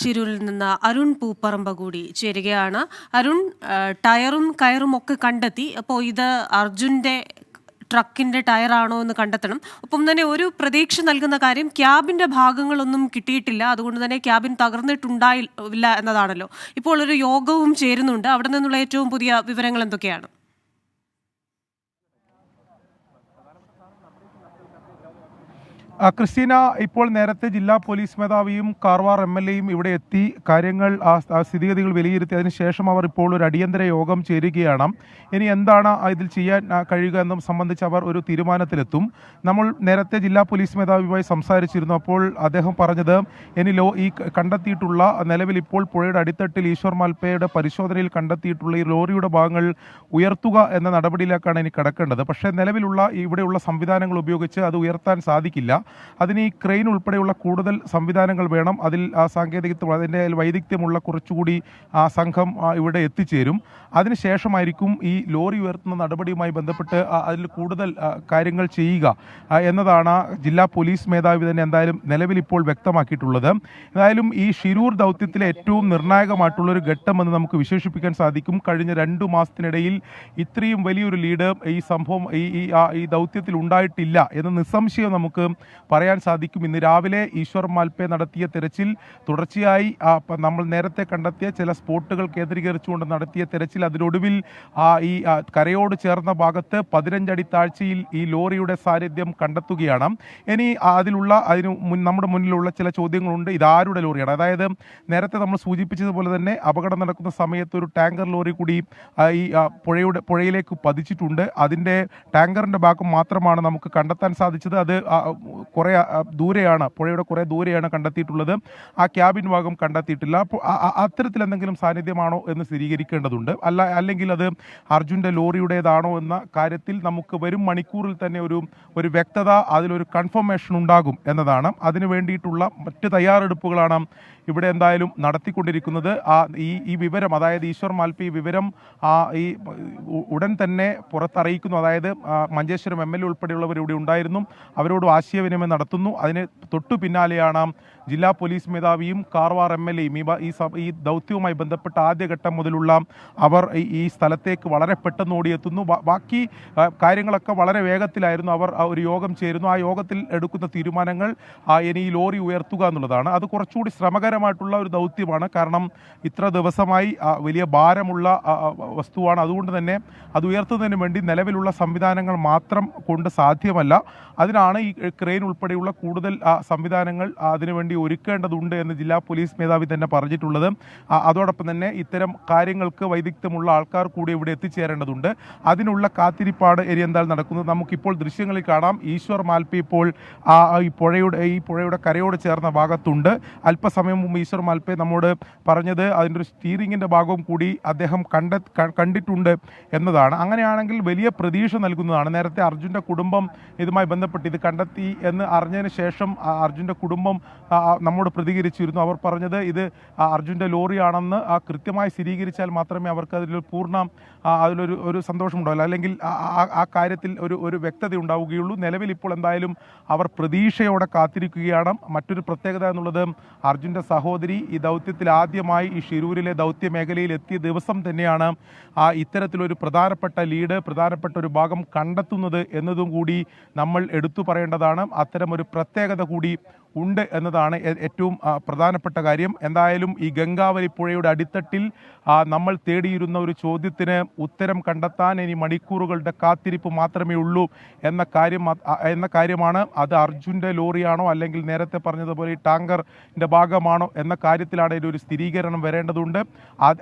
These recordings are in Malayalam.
ഷിരൂരിൽ നിന്ന് അരുൺ പൂപ്പറമ്പ കൂടി ചേരുകയാണ്. അരുൺ ടയറും കയറും ഒക്കെ കണ്ടെത്തി. അപ്പോൾ ഇത് അർജുന്റെ ട്രക്കിന്റെ ടയറാണോ എന്ന് കണ്ടെത്തണം. ഒപ്പം തന്നെ ഒരു പ്രതീക്ഷ നൽകുന്ന കാര്യം ക്യാബിന്റെ ഭാഗങ്ങളൊന്നും കിട്ടിയിട്ടില്ല. അതുകൊണ്ട് തന്നെ ക്യാബിൻ തകർന്നിട്ടുണ്ടായില്ല എന്നതാണല്ലോ. ഇപ്പോൾ ഒരു യോഗവും ചേരുന്നുണ്ട്. അവിടെ നിന്നുള്ള ഏറ്റവും പുതിയ വിവരങ്ങൾ എന്തൊക്കെയാണ്? ക്രിസ്റ്റീന ഇപ്പോൾ നേരത്തെ ജില്ലാ പോലീസ് മേധാവിയും കാർവാർ എം എൽ എയും ഇവിടെ എത്തി. കാര്യങ്ങൾ സ്ഥിതിഗതികൾ വിലയിരുത്തി. അതിനുശേഷം അവർ ഇപ്പോൾ ഒരു അടിയന്തര യോഗം ചേരുകയാണ്. ഇനി എന്താണ് ഇതിൽ ചെയ്യാൻ കഴിയുക എന്നും സംബന്ധിച്ച് അവർ ഒരു തീരുമാനത്തിലെത്തും. നമ്മൾ നേരത്തെ ജില്ലാ പോലീസ് മേധാവിയുമായി സംസാരിച്ചിരുന്നു. അപ്പോൾ അദ്ദേഹം പറഞ്ഞത് ഇനി ലോ ഈ കണ്ടെത്തിയിട്ടുള്ള നിലവിൽ ഇപ്പോൾ പുഴയുടെ അടിത്തട്ടിൽ ഈശ്വർ മാൽപ്പയുടെ പരിശോധനയിൽ കണ്ടെത്തിയിട്ടുള്ള ഈ ലോറിയുടെ ഭാഗങ്ങൾ ഉയർത്തുക എന്ന നടപടിയിലേക്കാണ് ഇനി കിടക്കേണ്ടത്. പക്ഷേ നിലവിലുള്ള ഇവിടെയുള്ള സംവിധാനങ്ങൾ ഉപയോഗിച്ച് അത് ഉയർത്താൻ സാധിക്കില്ല. അതിന് ഈ ക്രെയിൻ ഉൾപ്പെടെയുള്ള കൂടുതൽ സംവിധാനങ്ങൾ വേണം. അതിൽ സാങ്കേതികത്വം അതിന്റെ വൈദഗ്ധ്യമുള്ള കുറച്ചുകൂടി ആ സംഘം ഇവിടെ എത്തിച്ചേരും. അതിനുശേഷമായിരിക്കും ഈ ലോറി ഉയർത്തുന്ന നടപടിയുമായി ബന്ധപ്പെട്ട് അതിൽ കൂടുതൽ കാര്യങ്ങൾ ചെയ്യുക എന്നതാണ് ജില്ലാ പോലീസ് മേധാവി തന്നെ എന്തായാലും നിലവിൽ ഇപ്പോൾ വ്യക്തമാക്കിയിട്ടുള്ളത്. എന്തായാലും ഈ ഷിരൂർ ദൗത്യത്തിലെ ഏറ്റവും നിർണായകമായിട്ടുള്ളൊരു ഘട്ടമെന്ന് നമുക്ക് വിശേഷിപ്പിക്കാൻ സാധിക്കും. കഴിഞ്ഞ രണ്ടു മാസത്തിനിടയിൽ ഇത്രയും വലിയൊരു ലീഡ് ഈ സംഭവം ഈ ഈ ദൗത്യത്തിൽ ഉണ്ടായിട്ടില്ല എന്ന് നിസ്സംശയം നമുക്ക് പറയാൻ സാധിക്കും. ഇന്ന് രാവിലെ ഈശ്വർ മാൽപേ നടത്തിയ തെരച്ചിൽ തുടർച്ചയായി നമ്മൾ നേരത്തെ കണ്ടെത്തിയ ചില സ്പോട്ടുകൾ കേന്ദ്രീകരിച്ചുകൊണ്ട് നടത്തിയ തെരച്ചിൽ അതിനൊടുവിൽ ഈ കരയോട് ചേർന്ന ഭാഗത്ത് പതിനഞ്ചടി താഴ്ചയിൽ ഈ ലോറിയുടെ സാന്നിധ്യം കണ്ടെത്തുകയാണ്. ഇനി അതിലുള്ള അതിന് നമ്മുടെ മുന്നിലുള്ള ചില ചോദ്യങ്ങളുണ്ട്. ഇതാരുടെ ലോറിയാണ്? അതായത് നേരത്തെ നമ്മൾ സൂചിപ്പിച്ചതുപോലെ തന്നെ അപകടം നടക്കുന്ന സമയത്ത് ഒരു ടാങ്കർ ലോറി കൂടി ഈ പുഴയുടെ പുഴയിലേക്ക് പതിച്ചിട്ടുണ്ട്. അതിന്റെ ടാങ്കറിന്റെ ഭാഗം മാത്രമാണ് നമുക്ക് കണ്ടെത്താൻ സാധിച്ചത്. അത് കുറേ ദൂരെയാണ് പുഴയുടെ കുറേ ദൂരെയാണ് കണ്ടെത്തിയിട്ടുള്ളത്. ആ ക്യാബിൻ ഭാഗം കണ്ടെത്തിയിട്ടില്ല. അത്തരത്തിൽ എന്തെങ്കിലും സാന്നിധ്യമാണോ എന്ന് സ്ഥിരീകരിക്കേണ്ടതുണ്ട്. അല്ല അല്ലെങ്കിൽ അത് അർജുന്റെ ലോറിയുടേതാണോ എന്ന കാര്യത്തിൽ നമുക്ക് വരും മണിക്കൂറിൽ തന്നെ ഒരു ഒരു വ്യക്തത അതിലൊരു കൺഫർമേഷൻ ഉണ്ടാകും എന്നതാണ്. അതിനു വേണ്ടിയിട്ടുള്ള മറ്റ് തയ്യാറെടുപ്പുകളാണ് ഇവിടെ എന്തായാലും നടത്തിക്കൊണ്ടിരിക്കുന്നത്. ആ ഈ ഈ വിവരം അതായത് ഈശ്വർ മാൽപി വിവരം ആ ഈ ഉടൻ തന്നെ പുറത്തറിയിക്കുന്നു. അതായത് മഞ്ചേശ്വരം എം എൽ എ ഉൾപ്പെടെയുള്ളവർ ഇവിടെ ഉണ്ടായിരുന്നു. അവരോട് ആശയവിനിമയം നടത്തുന്നു. അതിന് തൊട്ടു പിന്നാലെയാണ് ജില്ലാ പോലീസ് മേധാവിയും കാർവാർ എം എൽ എയും. ഈ ഈ ദൗത്യവുമായി ബന്ധപ്പെട്ട ആദ്യഘട്ടം മുതലുള്ള അവർ ഈ- സ്ഥലത്തേക്ക് വളരെ പെട്ടെന്ന് ഓടിയെത്തുന്നു. ബാക്കി കാര്യങ്ങളൊക്കെ വളരെ വേഗത്തിലായിരുന്നു അവർ ഒരു യോഗം ചേരുന്നു. ആ യോഗത്തിൽ എടുക്കുന്ന തീരുമാനങ്ങൾ ഇനി ഈ ലോറി ഉയർത്തുക എന്നുള്ളതാണ്. അത് കുറച്ചുകൂടി ശ്രമകരമായിട്ടുള്ള ഒരു ദൗത്യമാണ്. കാരണം ഇത്ര ദിവസമായി വലിയ ഭാരമുള്ള വസ്തുവാണ്. അതുകൊണ്ട് തന്നെ അത് ഉയർത്തുന്നതിന് വേണ്ടി നിലവിലുള്ള സംവിധാനങ്ങൾ മാത്രം കൊണ്ട് സാധ്യമല്ല. അതിനാണ് ഈ ക്രെയിൻ ഉൾപ്പെടെയുള്ള കൂടുതൽ സംവിധാനങ്ങൾ അതിനുവേണ്ടി ഒരുക്കേണ്ടതുണ്ട് എന്ന് ജില്ലാ പോലീസ് മേധാവി തന്നെ പറഞ്ഞിട്ടുള്ളത്. അതോടൊപ്പം തന്നെ ഇത്തരം കാര്യങ്ങൾക്ക് വൈദഗ്ധ്യമുള്ള ആൾക്കാർ കൂടി ഇവിടെ എത്തിച്ചേരേണ്ടതുണ്ട്. അതിനുള്ള കാത്തിരിപ്പാട് എന്തായാലും നടക്കുന്നത്. നമുക്കിപ്പോൾ ദൃശ്യങ്ങളിൽ കാണാം. ഈശ്വർ മാൽപ്പി ഇപ്പോൾ ഈ പുഴയുടെ ഈ പുഴയുടെ കരയോട് ചേർന്ന ഭാഗത്തുണ്ട്. അല്പസമയം മുമ്പ് ഈശ്വർ മാൽപ്പെ നമ്മോട് പറഞ്ഞത് അതിന്റെ ഒരു സ്റ്റീറിങ്ങിന്റെ ഭാഗവും കൂടി അദ്ദേഹം കണ്ട കണ്ടിട്ടുണ്ട് എന്നതാണ്. അങ്ങനെയാണെങ്കിൽ വലിയ പ്രതീക്ഷ നൽകുന്നതാണ്. നേരത്തെ അർജുന്റെ കുടുംബം ഇതുമായി ബന്ധപ്പെട്ട് ഇത് കണ്ടെത്തി എന്ന് അറിഞ്ഞതിന് ശേഷം അർജുന്റെ കുടുംബം നമ്മോട് പ്രതികരിച്ചിരുന്നു. അവർ പറഞ്ഞത് ഇത് അർജുന്റെ ലോറിയാണെന്ന് കൃത്യമായി സ്ഥിരീകരിച്ചാൽ മാത്രമേ അവർക്ക് അതിൽ പൂർണ അതിലൊരു ഒരു സന്തോഷമുണ്ടാവില്ല. അല്ലെങ്കിൽ ആ കാര്യത്തിൽ ഒരു ഒരു വ്യക്തത ഉണ്ടാവുകയുള്ളൂ. നിലവിൽ ഇപ്പോൾ എന്തായാലും അവർ പ്രതീക്ഷയോടെ കാത്തിരിക്കുകയാണ്. മറ്റൊരു പ്രത്യേകത എന്നുള്ളത് അർജുന്റെ സഹോദരി ഈ ദൗത്യത്തിൽ ആദ്യമായി ഈ ഷിരൂരിലെ ദൗത്യ മേഖലയിൽ എത്തിയ ദിവസം തന്നെയാണ് ആ ഇത്തരത്തിലൊരു പ്രധാനപ്പെട്ട ലീഡ് പ്രധാനപ്പെട്ട ഒരു ഭാഗം കണ്ടെത്തുന്നത് എന്നതും കൂടി നമ്മൾ എടുത്തു പറയേണ്ടതാണ്. അത്തരം ഒരു പ്രത്യേകത കൂടി ഉണ്ട് എന്നതാണ് ഏറ്റവും പ്രധാനപ്പെട്ട കാര്യം. എന്തായാലും ഈ ഗംഗാവലി പുഴയുടെ അടിത്തട്ടിൽ നമ്മൾ തേടിയിരുന്ന ഒരു ചോദ്യത്തിന് ഉത്തരം കണ്ടെത്താൻ ഇനി മണിക്കൂറുകളുടെ കാത്തിരിപ്പ് മാത്രമേ ഉള്ളൂ എന്ന കാര്യം എന്ന കാര്യമാണ്. അത് അർജുന്റെ ലോറിയാണോ അല്ലെങ്കിൽ നേരത്തെ പറഞ്ഞതുപോലെ ഈ ടാങ്കറിന്റെ ഭാഗമാണോ എന്ന കാര്യത്തിലാണ് ഇതിലൊരു സ്ഥിരീകരണം വരേണ്ടതുണ്ട്.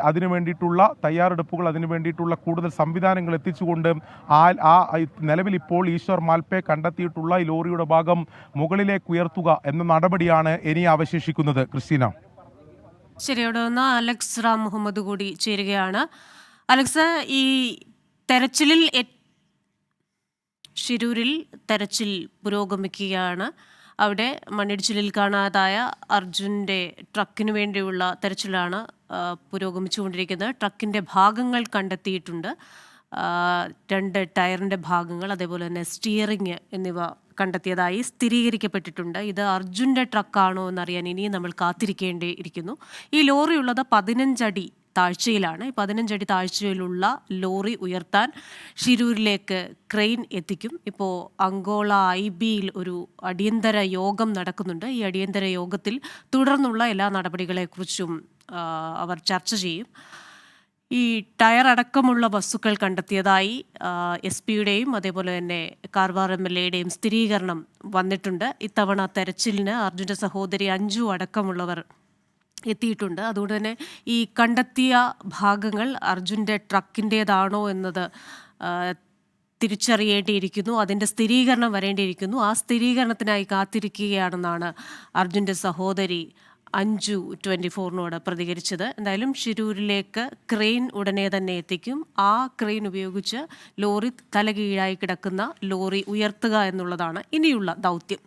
അതിനു വേണ്ടിയിട്ടുള്ള തയ്യാറെടുപ്പുകൾ അതിനു വേണ്ടിയിട്ടുള്ള കൂടുതൽ സംവിധാനങ്ങൾ എത്തിച്ചുകൊണ്ട് ആ ആ നിലവിൽ ഇപ്പോൾ ഈശ്വർ മാൽപ്പെ കണ്ടെത്തിയിട്ടുള്ള ഈ ലോറിയുടെ ഭാഗം മുകളിലേക്ക് ഉയർത്തുക എന്ന നടപടിയാണ് ഇനി അവശേഷിക്കുന്നത്. ക്രിസ്റ്റീന. ശരിയോടെ അലക്സ് റാം മുഹമ്മദ് കൂടി ചേരുകയാണ്. അലക്സ് ഈ തെരച്ചിലിൽ ഷിരൂരിൽ തെരച്ചിൽ പുരോഗമിക്കുകയാണ്. അവിടെ മണ്ണിടിച്ചിലിൽ കാണാതായ അർജുന്റെ ട്രക്കിന് വേണ്ടിയുള്ള തെരച്ചിലാണ് പുരോഗമിച്ചുകൊണ്ടിരിക്കുന്നത്. ട്രക്കിന്റെ ഭാഗങ്ങൾ കണ്ടെത്തിയിട്ടുണ്ട്. രണ്ട് ടയറിന്റെ ഭാഗങ്ങൾ അതേപോലെ തന്നെ സ്റ്റിയറിങ് എന്നിവ കണ്ടെത്തിയതായി സ്ഥിരീകരിക്കപ്പെട്ടിട്ടുണ്ട്. ഇത് അർജുന്റെ ട്രക്കാണോ എന്നറിയാൻ ഇനിയും നമ്മൾ കാത്തിരിക്കേണ്ടിയിരിക്കുന്നു ഈ ലോറി ഉള്ളത് പതിനഞ്ചടി താഴ്ചയിലാണ്. ഈ പതിനഞ്ചടി താഴ്ചയിലുള്ള ലോറി ഉയർത്താൻ ഷിരൂരിലേക്ക് ക്രെയിൻ എത്തിക്കും. ഇപ്പോൾ അങ്കോള ഐ ബിയിൽ ഒരു അടിയന്തര യോഗം നടക്കുന്നുണ്ട്. ഈ അടിയന്തര യോഗത്തിൽ തുടർന്നുള്ള എല്ലാ നടപടികളെക്കുറിച്ചും അവർ ചർച്ച ചെയ്യും. ഈ ടയർ അടക്കമുള്ള വസ്തുക്കൾ കണ്ടെത്തിയതായി എസ് പിയുടെയും അതേപോലെ തന്നെ കാർവാർ എം എൽ എയുടെയും സ്ഥിരീകരണം വന്നിട്ടുണ്ട്. ഇത്തവണ തെരച്ചിലിന് അർജുന്റെ സഹോദരി അഞ്ജു അടക്കമുള്ളവർ എത്തിയിട്ടുണ്ട്. അതുകൊണ്ട് തന്നെ ഈ കണ്ടെത്തിയ ഭാഗങ്ങൾ അർജുന്റെ ട്രക്കിന്റേതാണോ എന്നത് തിരിച്ചറിയേണ്ടിയിരിക്കുന്നു. അതിന്റെ സ്ഥിരീകരണം വരേണ്ടിയിരിക്കുന്നു. ആ സ്ഥിരീകരണത്തിനായി കാത്തിരിക്കുകയാണെന്നാണ് അർജുന്റെ സഹോദരി അഞ്ജു ട്വന്റി ഫോറിനോട് പ്രതികരിച്ചത്. എന്തായാലും ഷിരൂരിലേക്ക് ക്രെയിൻ ഉടനെ തന്നെ എത്തിക്കും. ആ ക്രെയിൻ ഉപയോഗിച്ച് ലോറി തലകീഴായി കിടക്കുന്ന ലോറി ഉയർത്തുക എന്നുള്ളതാണ് ഇനിയുള്ള ദൗത്യം.